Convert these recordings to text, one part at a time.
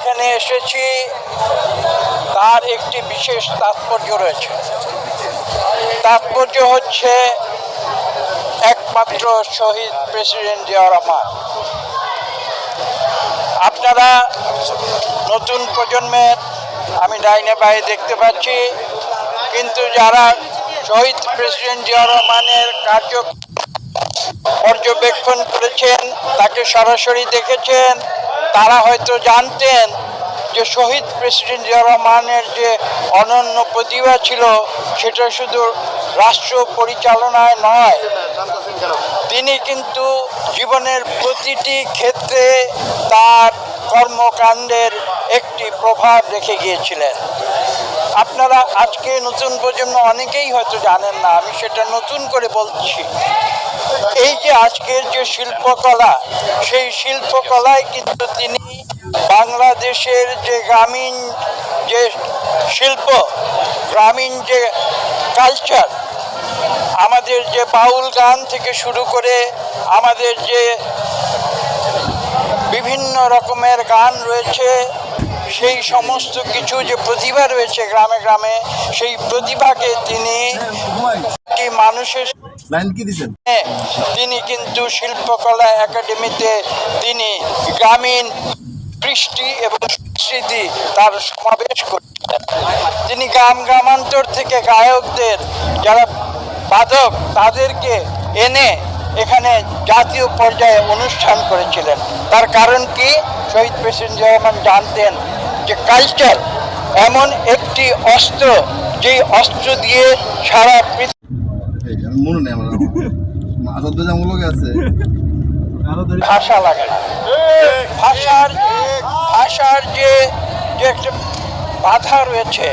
এখানে এসেছি, তার একটি বিশেষ তাৎপর্য রয়েছে। তাৎপর্য হচ্ছে একমাত্র শহীদ প্রেসিডেন্ট জিয়া রহমান। আপনারা নতুন প্রজন্মের, আমি ডাইনে বাইরে দেখতে পাচ্ছি, কিন্তু যারা শহীদ প্রেসিডেন্ট জিয়া রহমানের কার্য পর্যবেক্ষণ করেছেন, তাকে সরাসরি দেখেছেন তারা হয়তো জানতেন যে শহীদ প্রেসিডেন্ট জিয়া রহমানের যে অনন্য প্রতিভা ছিল, সেটা শুধু রাষ্ট্র পরিচালনায় নয়, তিনি কিন্তু জীবনের প্রতিটি ক্ষেত্রে তার কর্মকাণ্ডের একটি প্রভাব রেখে গিয়েছিলেন। আপনারা আজকে নতুন প্রজন্ম অনেকেই হয়তো জানেন না, আমি সেটা নতুন করে বলছি। এই যে আজকের যে শিল্পকলা, সেই শিল্পকলায় কিন্তু তিনি বাংলাদেশের যে গ্রামীণ যে শিল্প, গ্রামীণ যে কালচার আমাদের যে বাউল গান থেকে শুরু করে আমাদের যে বিভিন্ন রকমের গান রয়েছে, সেই সমস্ত কিছু যে প্রতিভা রয়েছে গ্রামে গ্রামে, সেই প্রতিভাকে তিনি মানুষের তিনি কিন্তু শিল্পকলা একাডেমিতে তিনি গ্রামীণ কৃষ্টি এবং সংস্কৃতি তার সমাবেশ করেছিলেন তিনি গ্রাম গ্রামান্তর থেকে গায়কদের যারা বাদক তাদেরকে এনে এখানে জাতীয় পর্যায়ে অনুষ্ঠান করেছিলেন। তার কারণ কি? শহীদ প্রেসিডেন্ট রহমান জানতেন যে কালচার এমন একটি অস্ত্র, যেই অস্ত্র দিয়ে সারা পৃথিবী বাধা রয়েছে,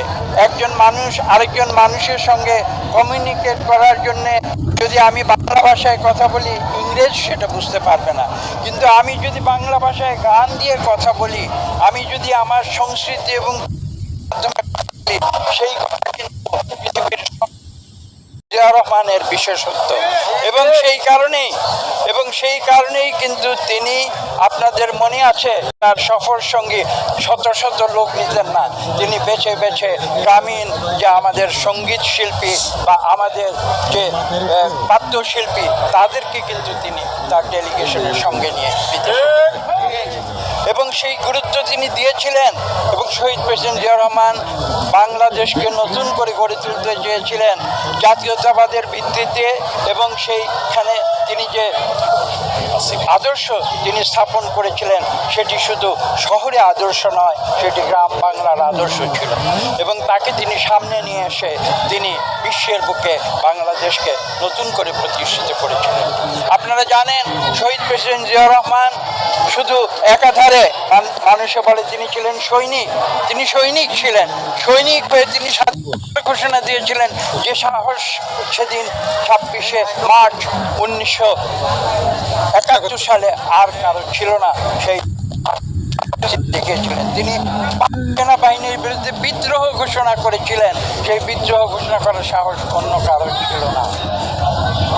একজন মানুষ আরেকজন মানুষের সঙ্গে কমিউনিকেট করার জন্যে যদি আমি বাংলা ভাষায় কথা বলি, ইংরেজ সেটা বুঝতে পারবে না। কিন্তু আমি যদি বাংলা ভাষায় গান দিয়ে কথা বলি, আমি যদি আমার সংস্কৃতি এবং সেই কথা কিন্তু পৃথিবীর জিয়া রহমানের বিশেষত্ব। এবং সেই কারণেই, এবং সেই কারণেই কিন্তু তিনি আপনাদের মনে আছে, তার সফর সঙ্গী শত শত লোক নিতেন না। তিনি বেছে বেছে গ্রামীণ যে আমাদের সংগীত শিল্পী বা আমাদের যে বাদ্যশিল্পী, তাদেরকে কিন্তু তিনি তার ডেলিগেশনের সঙ্গে নিয়ে এবং সেই গুরুত্ব তিনি দিয়েছিলেন এবং শহীদ প্রেসিডেন্ট জিয়া রহমান বাংলাদেশকে নতুন করে গড়ে তুলতে চেয়েছিলেন জাতীয়তাবাদের ভিত্তিতে এবং সেইখানে তিনি যে আদর্শ তিনি স্থাপন করেছিলেন, সেটি শুধু শহরে আদর্শ নয়, সেটি গ্রাম বাংলার আদর্শ ছিল। এবং তাকে তিনি সামনে নিয়ে এসে তিনি বিশ্বের বুকে বাংলাদেশকে নতুন করে প্রতিষ্ঠিত করেছিলেন। আপনারা জানেন, শহীদ প্রেসিডেন্ট জিয়া রহমান শুধু একাধারে মান- মানুষে বলে তিনি ছিলেন সৈনিক। তিনি সৈনিক ছিলেন। সৈনিক হয়ে তিনি ঘোষণা দিয়েছিলেন যে সাহস সেদিন ছাব্বিশে মার্চ উনিশশো একাত্তর সালে আর কারও ছিল না, সেই দেখিয়েছিলেন তিনি সেনাবাহিনীর বিরুদ্ধে বিদ্রোহ ঘোষণা করেছিলেন। সেই বিদ্রোহ ঘোষণা করার সাহস অন্য কারও ছিল না।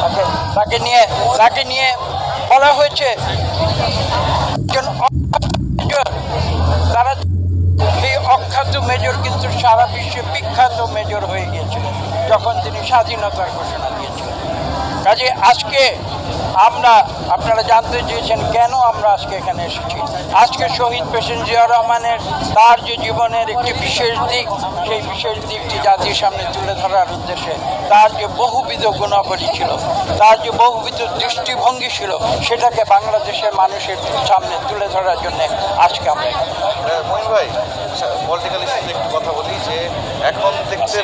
তাকে তাকে নিয়ে তাকে নিয়ে বলা হয়েছে তারা এই অখ্যাত মেজর কিন্তু সারা বিশ্বে বিখ্যাত মেজর হয়ে গিয়েছিলেন, যখন তিনি স্বাধীনতার ঘোষণা দিয়েছিলেন। কাজে আজকে আমরা আপনারা জানতে চেয়েছেন কেন আমরা আজকে এখানে এসেছি। আজকে শহীদ প্রেসিডেন্ট জিয়া রহমানের, তার যে জীবনের একটি বিশেষ দিক, সেই বিশেষ দিকটি জাতির সামনে তুলে ধরার উদ্দেশ্যে তার যে বহুবিধ গুণাবলী ছিল, তার যে বহুবিধ দৃষ্টিভঙ্গি ছিল, সেটাকে বাংলাদেশের মানুষের সামনে তুলে ধরার জন্য আজকে আমরা ভাই ইস্যুতে একটু কথা বলি যে এখন দেখতে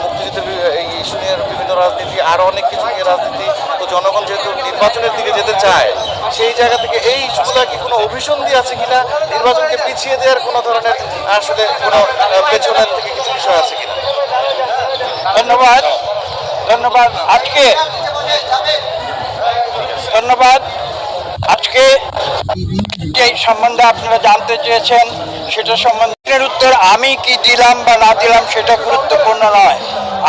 মুক্তিযুদ্ধের এই ইস্যু নিয়ে বিভিন্ন রাজনীতি, আরও অনেক কিছু নিয়ে রাজনীতি জনগণ যেহেতু নির্বাচনের দিকে যেতে চায়, সেই জায়গা থেকে এই ইস্যুগুলো কি কোনো অভিসন্ধি আছে কিনা? নির্বাচনকে পিছিয়ে দেওয়ার কোনো ধরনের আসলে কোনো পেছনের থেকে কিছু বিষয় আছে কিনা? ধন্যবাদ। ধন্যবাদ। আজকে ধন্যবাদ। আজকে যে সম্বন্ধে আপনারা জানতে চেয়েছেন, সেটা সম্বন্ধে উত্তর আমি কি দিলাম বা না দিলাম সেটা গুরুত্বপূর্ণ নয়।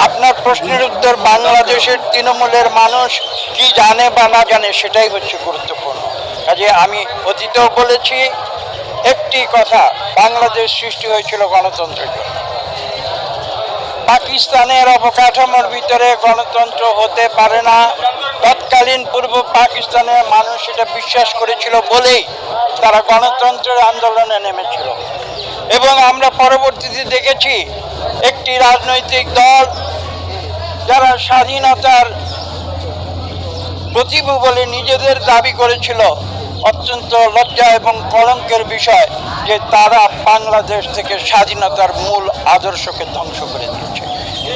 আপনার প্রশ্নের উত্তর বাংলাদেশের তৃণমূলের মানুষ কি জানে বা না জানে সেটাই হচ্ছে গুরুত্বপূর্ণ। কাজে আমি অতীতেও বলেছি, একটি কথা, বাংলাদেশ সৃষ্টি হয়েছিল গণতন্ত্রের জন্য। পাকিস্তানের অবকাঠামোর ভিতরে গণতন্ত্র হতে পারে না, তৎকালীন পূর্ব পাকিস্তানের মানুষ এটা বিশ্বাস করেছিল বলেই তারা গণতন্ত্রের আন্দোলনে নেমেছিল। এবং আমরা পরবর্তীতে দেখেছি একটি রাজনৈতিক দল যারা স্বাধীনতার প্রতিভু বলে নিজেদের দাবি করেছিল, অত্যন্ত লজ্জা এবং কলঙ্কের বিষয় যে তারা বাংলাদেশ থেকে স্বাধীনতার মূল আদর্শকে ধ্বংস করে দিয়েছে।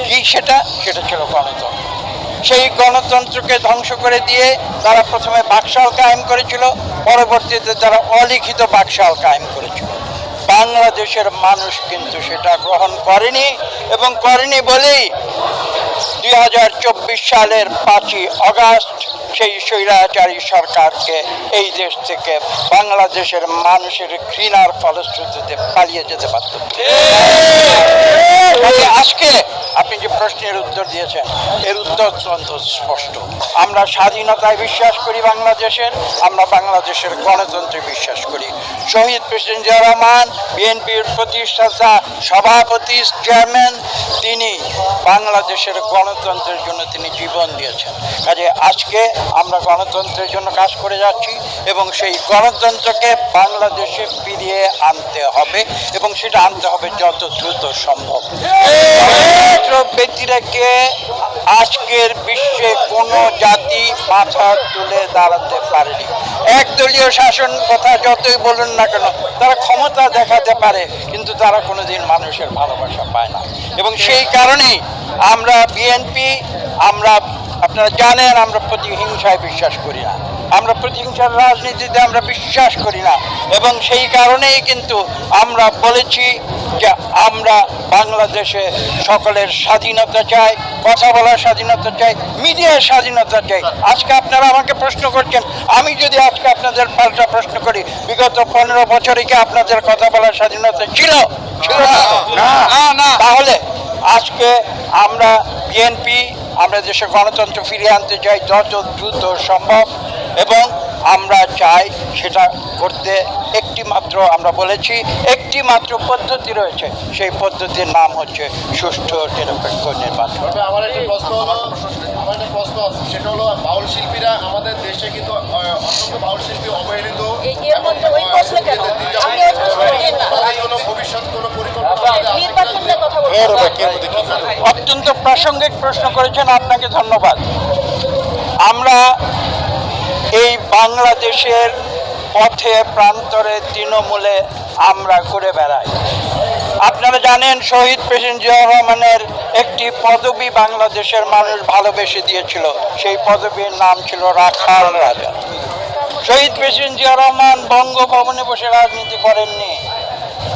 কি সেটা? সেটা ছিল গণতন্ত্র। সেই গণতন্ত্রকে ধ্বংস করে দিয়ে তারা প্রথমে বাকশাল কায়েম করেছিল, পরবর্তীতে তারা অলিখিত বাকশাল কায়েম করেছিল। বাংলাদেশের মানুষ কিন্তু সেটা গ্রহণ করেনি এবং করেনি বলেই দুই হাজার চব্বিশ সালের পাঁচই অগাস্ট সেই স্বৈরাচারী সরকারকে এই দেশ থেকে বাংলাদেশের মানুষের ঘৃণার ফলশ্রুতিতে পালিয়ে যেতে পারত আজকে আপনি যে প্রশ্নের উত্তর দিয়েছেন? এর উত্তর অত্যন্ত স্পষ্ট। আমরা স্বাধীনতায় বিশ্বাস করি বাংলাদেশের, আমরা বাংলাদেশের গণতন্ত্রে বিশ্বাস করি। শহীদ প্রেসিডেন্ট জিয়া রহমান, বিএনপির প্রতিষ্ঠাতা, সভাপতি, চেয়ারম্যান, তিনি বাংলাদেশের গণতন্ত্রের জন্য তিনি জীবন দিয়েছেন। কাজে আজকে আমরা গণতন্ত্রের জন্য কাজ করে যাচ্ছি এবং সেই গণতন্ত্রকে বাংলাদেশে ফিরিয়ে আনতে হবে এবং সেটা আনতে হবে যত দ্রুত সম্ভব। ব্যতিরেকে আজকের বিশ্বে কোনো জাতি মাথা তুলে দাঁড়াতে পারেনি। একদলীয় শাসন কথা যতই বলুন না কেন, তারা ক্ষমতা দেখাতে পারে, কিন্তু তারা কোনোদিন মানুষের ভালোবাসা পায় না। এবং সেই কারণেই আমরা বিএনপি, আমরা আপনারা জানেন আমরা প্রতিহিংসায় বিশ্বাস করি না। আমরা প্রতিহিংসার রাজনীতিতে আমরা বিশ্বাস করি না। এবং সেই কারণেই কিন্তু আমরা বলেছি যে আমরা বাংলাদেশে সকলের স্বাধীনতা চাই কথা বলার স্বাধীনতা চাই মিডিয়ার স্বাধীনতা চাই। আজকে আপনারা আমাকে প্রশ্ন করছেন আমি যদি আজকে আপনাদের পাল্টা প্রশ্ন করি বিগত পনেরো বছরে কি আপনাদের কথা বলার স্বাধীনতা ছিল? ছিল না। না। না তাহলে আজকে আমরা বিএনপি আমরা দেশে গণতন্ত্র ফিরিয়ে আনতে চাই যত দ্রুত সম্ভব। এবং আমরা চাই সেটা করতে একটি মাত্র আমরা বলেছি একটি মাত্র পদ্ধতি রয়েছে। সেই পদ্ধতির নাম হচ্ছে সুষ্ঠু নিরপেক্ষ নির্বাচন। আমার একটা প্রশ্ন হলো আমার একটা প্রশ্ন সেটা হলো বাউল শিল্পীরা আমাদের দেশে কিন্তু অসংখ্য বাউল শিল্পী অবহেলিত ভবিষ্যৎ কোনো পরিকল্পনা অত্যন্ত প্রাসঙ্গিক প্রশ্ন করেছেন আপনাকে ধন্যবাদ। আমরা এই বাংলাদেশের পথে, প্রান্তরে তৃণমূলে আমরা ঘুরে বেড়াই। আপনারা জানেন, শহীদ প্রেসিডেন্ট জিয়া রহমানের একটি পদবি বাংলাদেশের মানুষ ভালোবেসে দিয়েছিল। সেই পদবীর নাম ছিল রাখাল রাজা। শহীদ প্রেসিডেন্ট জিয়া রহমান বঙ্গভবনে বসে রাজনীতি করেননি।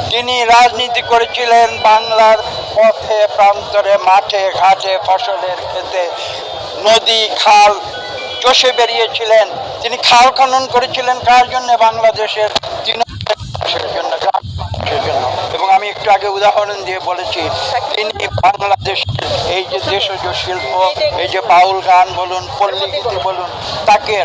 তিনি রাজনীতি করেছিলেন বাংলার পথে, প্রান্তরে, মাঠে, ঘাটে, ফসলের ক্ষেতে, নদী, খাল চষে বেরিয়েছিলেন, তিনি খাল খনন করেছিলেন কার জন্য? বাংলাদেশের জন্য এবং আমি একটু আগে উদাহরণ দিয়ে বলেছি, তিনি বাংলাদেশের এই যে দেশজ শিল্প, এই যে পাউল গান বলুন পল্লী বলুন, তাকে